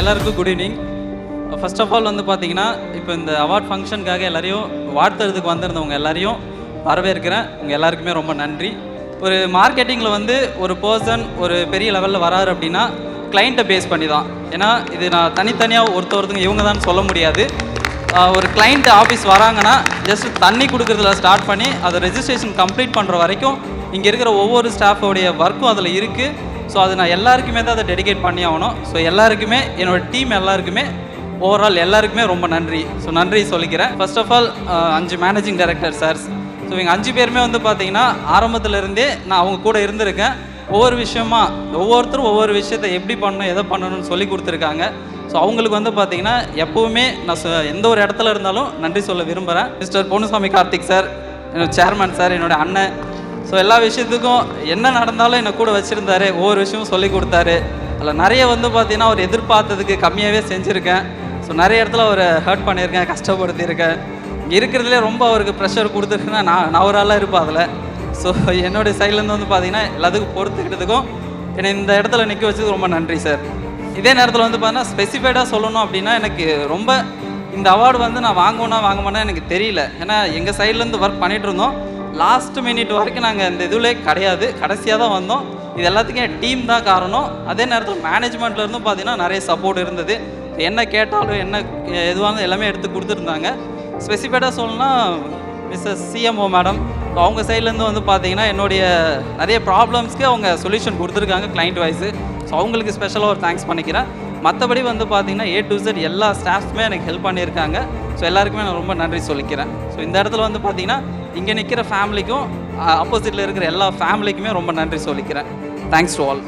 எல்லாருக்கும் good evening first of all வந்து பார்த்தீங்கன்னா இப்போ இந்த அவார்ட் ஃபங்க்ஷனுக்காக எல்லாரையும் வாழ்த்துறதுக்கு வந்திருந்தவங்க எல்லாரையும் வரவேற்கிறேன். உங்கள் எல்லாருக்குமே ரொம்ப நன்றி. ஒரு மார்க்கெட்டிங்கில் வந்து ஒரு பர்சன் ஒரு பெரிய லெவலில் வராரு அப்படின்னா கிளைண்ட்டை பேஸ் பண்ணி தான். ஏன்னா இது நான் தனித்தனியாக ஒருத்த ஒருத்தங்க இவங்க தான் சொல்ல முடியாது. ஒரு கிளைண்ட் ஆஃபீஸ் வராங்கன்னா ஜஸ்ட் தண்ணி கொடுக்குறதுல ஸ்டார்ட் பண்ணி அதை ரெஜிஸ்ட்ரேஷன் கம்ப்ளீட் பண்ணுற வரைக்கும் இங்கே இருக்கிற ஒவ்வொரு ஸ்டாஃபோடைய ஒர்க்கும் அதில் இருக்குது ஸோ அது நான் எல்லாருக்குமே தான் அதை டெடிகேட் பண்ணி ஆகணும். ஸோ எல்லாருக்குமே என்னோட டீம் எல்லாருக்குமே ஓவரால் எல்லாருக்குமே ரொம்ப நன்றி. ஸோ நன்றி சொல்லிக்கிறேன். ஃபர்ஸ்ட் ஆஃப் ஆல் அஞ்சு மேனேஜிங் டைரக்டர் சார்ஸ் ஸோ இவங்க அஞ்சு பேருமே வந்து பார்த்தீங்கன்னா ஆரம்பத்துலேருந்தே நான் அவங்க கூட இருந்திருக்கேன். ஒவ்வொரு விஷயமா ஒவ்வொருத்தரும் ஒவ்வொரு விஷயத்தை எப்படி பண்ணணும் எதை பண்ணணும்னு சொல்லி கொடுத்துருக்காங்க. ஸோ அவங்களுக்கு வந்து பார்த்தீங்கன்னா எப்போவுமே நான் சொ- எந்த ஒரு இடத்துல இருந்தாலும் நன்றி சொல்ல விரும்புகிறேன் மிஸ்டர் பொன்னுசாமி கார்த்திக் சார் என்னோட சேர்மன் சார் என்னோட அண்ணன் ஸோ எல்லா விஷயத்துக்கும் என்ன நடந்தாலும் என்னை கூட வச்சுருந்தாரு ஒவ்வொரு விஷயமும் சொல்லி கொடுத்தாரு. அதில் நிறைய வந்து பார்த்தீங்கன்னா அவர் எதிர்பார்த்ததுக்கு கம்மியாகவே செஞ்சுருக்கேன். ஸோ நிறைய இடத்துல அவர் ஹர்ட் பண்ணியிருக்கேன் கஷ்டப்படுத்தியிருக்கேன். இங்கே இருக்கிறதுலே ரொம்ப அவருக்கு ப்ரெஷர் கொடுத்துருக்குன்னா நான் நான் ஒரு ஆளாக இருப்பேன் அதில். ஸோ என்னுடைய சைட்லேருந்து வந்து பார்த்தீங்கன்னா எல்லாத்துக்கும் பொறுத்துக்கிட்டதுக்கும் என்னை இந்த இடத்துல நிற்க வச்சதுக்கு ரொம்ப நன்றி சார் இதே நேரத்தில் வந்து பார்த்தீங்கன்னா ஸ்பெசிஃபைடாக சொல்லணும் அப்படின்னா எனக்கு ரொம்ப இந்த அவார்டு வந்து நான் வாங்குவேன்னா வாங்குவேன்னா எனக்கு தெரியல. ஏன்னா எங்கள் சைட்லேருந்து ஒர்க் பண்ணிகிட்டு இருந்தோம். லாஸ்ட் மினிட் வரைக்கும் நாங்கள் இந்த இதுலே கிடையாது. கடைசியாக தான் வந்தோம். இது எல்லாத்துக்கும் டீம் தான் காரணம். அதே நேரத்தில் மேனேஜ்மெண்ட்ல இருந்தும் பார்த்தீங்கன்னா நிறைய சப்போர்ட் இருந்தது. என்ன கேட்டாலும் என்ன எதுவாக இருந்தாலும் எல்லாமே எடுத்து கொடுத்துருந்தாங்க. ஸ்பெசிஃபைடாக சொல்லணும்னா மிஸ்ஸஸ் சிஎம்ஓ மேடம் அவங்க சைட்லேருந்து வந்து பார்த்தீங்கன்னா என்னுடைய நிறைய ப்ராப்ளம்ஸ்க்கு அவங்க சொல்யூஷன் கொடுத்துருக்காங்க கிளைண்ட் வைஸு ஸோ அவங்களுக்கு ஸ்பெஷலாக ஒரு தேங்க்ஸ் பண்ணிக்கிறேன். மற்றபடி வந்து பார்த்தீங்கன்னா ஏ டு இசட் எல்லா ஸ்டாஃப்ஸுமே எனக்கு ஹெல்ப் பண்ணியிருக்காங்க. ஸோ எல்லாருக்குமே நான் ரொம்ப நன்றி சொல்லிக்கிறேன். ஸோ இந்த இடத்துல வந்து பார்த்தீங்கன்னா இங்கே நிற்கிற ஃபேமிலிக்கும் ஆப்போசிட்டில் இருக்கிற எல்லா ஃபேமிலிக்குமே ரொம்ப நன்றி சொல்லிக்கிறேன். Thanks to all